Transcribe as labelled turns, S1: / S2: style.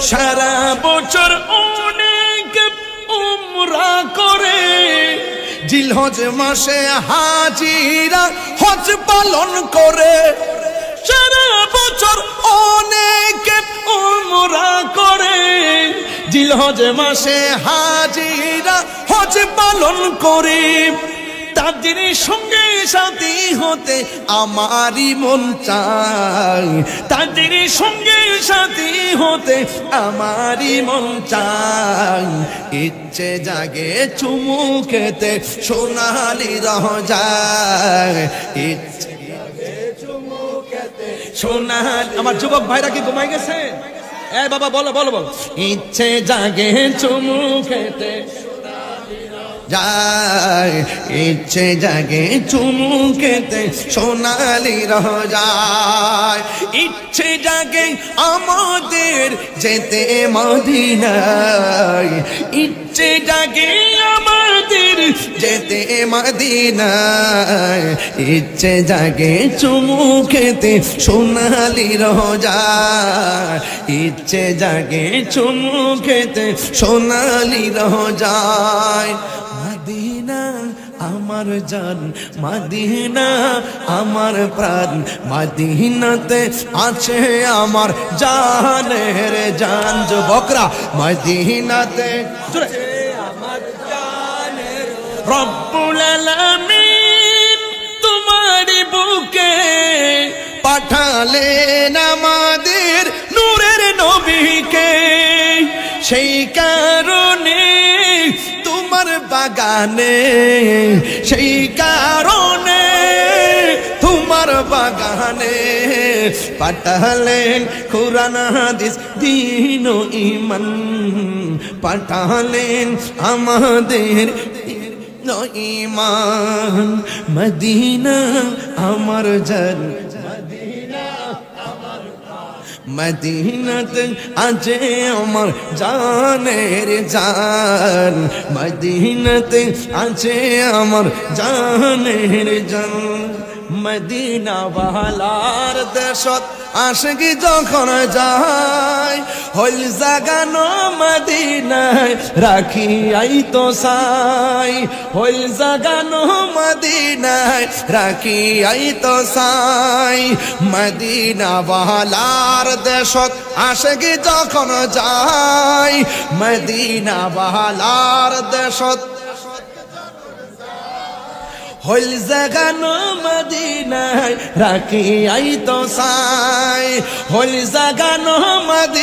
S1: সারা বছর অনেক উমরা করে। জিলহজ মাসে হাজিরা হজ পালন করে। সারা বছর অনেক উমরা করে। জিলহজ মাসে হাজিরা হজ পালন করে। তাদের সঙ্গে সাথী হতে আমারই মন চাই। তাদের সঙ্গে সাথী হতে আমারই মন চাই। ইচ্ছে জাগে চুমু খেতে সোনালি রহ যায়। ইচ্ছে সোনালি আমার যুবক ভাইরা কি ঘুমাই গেছে? এ বাবা, বলো বলো বলো। ইচ্ছে জাগে চুমু খেতে যায়, ইচ্ছে জাগে চুমু খেতে সোনালি রহ যায়। ইচ্ছে জাগে আমাদের যেতে মদিনায়, ইচ্ছে জাগে আমাদের যেতে মদিনায়, ইচ্ছে জাগে চুমু খেতে সোনালি যায় ইচ্ছে জাগে চুমু খেতে সোনালি রহ যায় মদিনা আমার জান, মদিনা আমার প্রাণ। মদিনাতে আছে আমার জানের জান। যুবকরা, মদিনাতে রব্বুল আলামিন তোমার বুকে পাঠালেন আমাদের নূরের নবীকে। সেই কারণে তোমার বাগানে, সেই কারণে তোমার বাগানে পাঠালেন কোরআন, হাদিস, দিন ইমান পাঠালেন আমাদের ইমান মদিনা আমার জান মদিনাতে আছে আমার জানের জান, মদিনাতে আছে আমার জানের জান। মদিনা বালার দেশত আশকি যখন যায়, হইল জাগানো মদিনায় রাখি আই তো সাই হইল জাগানো মদিনায় আই তো সাই মদিনা বালার দেশত আশকি যখন যায় মদিনা বালার দেশত হইল জাগানো মদিনায় রাখি আই তো সাই হইল জাগানো মদিনায়